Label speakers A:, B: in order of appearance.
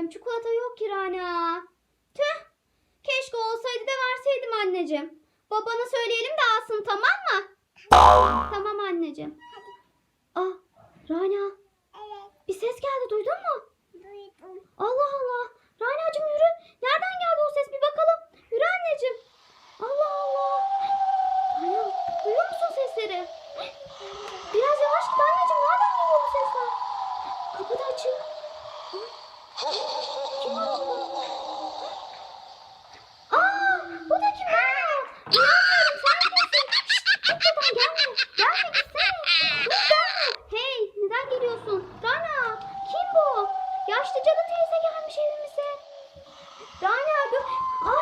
A: anneciğim. Çikolata yok ki Rana. Tüh. Keşke olsaydı da verseydim anneciğim. Babana söyleyelim de alsın tamam mı? Tamam anneciğim. Ah Rana Aa, bu da kim? İnanmıyorum sen git buradan gelme. Gelme gitsene. Gelme. Hey neden geliyorsun? Rana kim bu? Yaşlı cadı teyze gelmiş evimize. Rana dur. Ay